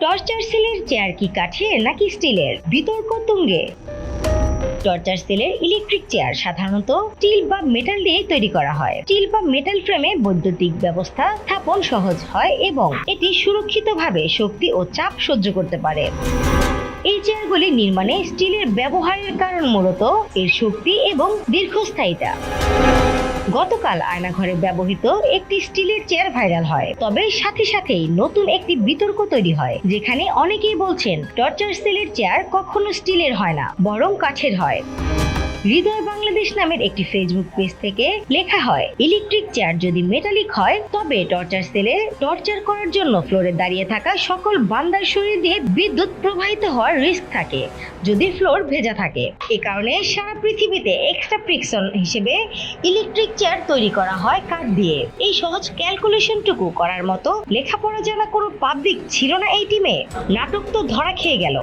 Torture সেলের chair কি কাঠের নাকি স্টিলের? বিতর্ক তুঙ্গে। টর্চার সেলের ইলেকট্রিক চেয়ার সাধারণত স্টিল বা মেটাল দিয়ে তৈরি করা হয়। স্টিল বা মেটাল ফ্রেমে বৈদ্যুতিক ব্যবস্থা স্থাপন সহজ হয় এবং এটি সুরক্ষিতভাবে শক্তি ও চাপ সহ্য করতে পারে। এই চেয়ারগুলি নির্মাণে স্টিলের ব্যবহারের কারণ মূলত এর শক্তি এবং দীর্ঘস্থায়িতা। গতকাল আয়নাঘরে ব্যবহৃত একটি স্টিলের চেয়ার ভাইরাল হয়। তবে সাথে সাথেই নতুন একটি বিতর্ক তৈরি হয়, যেখানে অনেকেই বলছেন, টর্চার সেলের চেয়ার কখনো স্টিলের হয় না, বরং কাঠের হয়। হৃদয় বাংলাদেশ নামের একটি ফেসবুক পেজ থেকে লেখা হয়, ইলেকট্রিক চেয়ার যদি মেটালিক হয়, তবে টর্চার সেলে টর্চার করার জন্য ফ্লোরে দাঁড়িয়ে থাকা সকল বান্দার শরীর দিয়ে বিদ্যুৎ প্রবাহিত হওয়ার রিস্ক থাকে, যদি ফ্লোর ভেজা থাকে। এ কারণে সারা পৃথিবীতে এক্সট্রা ফ্রিকশন হিসেবে ইলেকট্রিক চেয়ার তৈরি করা হয় কাঠ দিয়ে। এই সহজ ক্যালকুলেশনটুকু করার মতো লেখাপড়া জানা কোনো পাবলিক ছিল না এই টিমে নাটক তো ধরা খেয়ে গেল।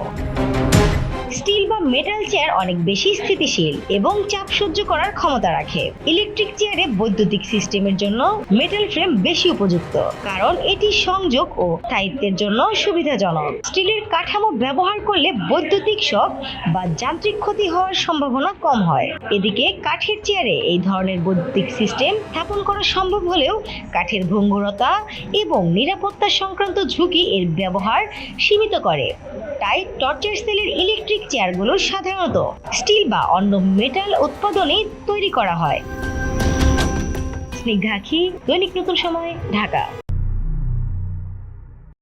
স্টিল বা মেটাল চেয়ার অনেক বেশি স্থিতিশীল এবং চাপ সহ্য করার ক্ষমতা রাখে। ইলেকট্রিক চেয়ারে বৈদ্যুতিক সিস্টেমের জন্য মেটাল ফ্রেম বেশি উপযুক্ত, কারণ এটি সংযোগ ও স্থায়িত্বের জন্য সুবিধাজনক। স্টিলের কাঠামো ব্যবহার করলে বৈদ্যুতিক শক বা যান্ত্রিক ক্ষতি হওয়ার সম্ভাবনা কম হয়। এদিকে কাঠের চেয়ারে এই ধরনের বৈদ্যুতিক সিস্টেম স্থাপন করা সম্ভব হলেও কাঠের ভঙ্গুরতা এবং নিরাপত্তা সংক্রান্ত ঝুঁকি এর ব্যবহার সীমিত করে। তাই টর্চার সেলের ইলেকট্রিক চেয়ারগুলো সাধারণত স্টিল বা অন্য মেটাল উৎপাদনে তৈরি করা হয়। স্নিগ্ধাখি দৈনিক নতুন সময়, ঢাকা।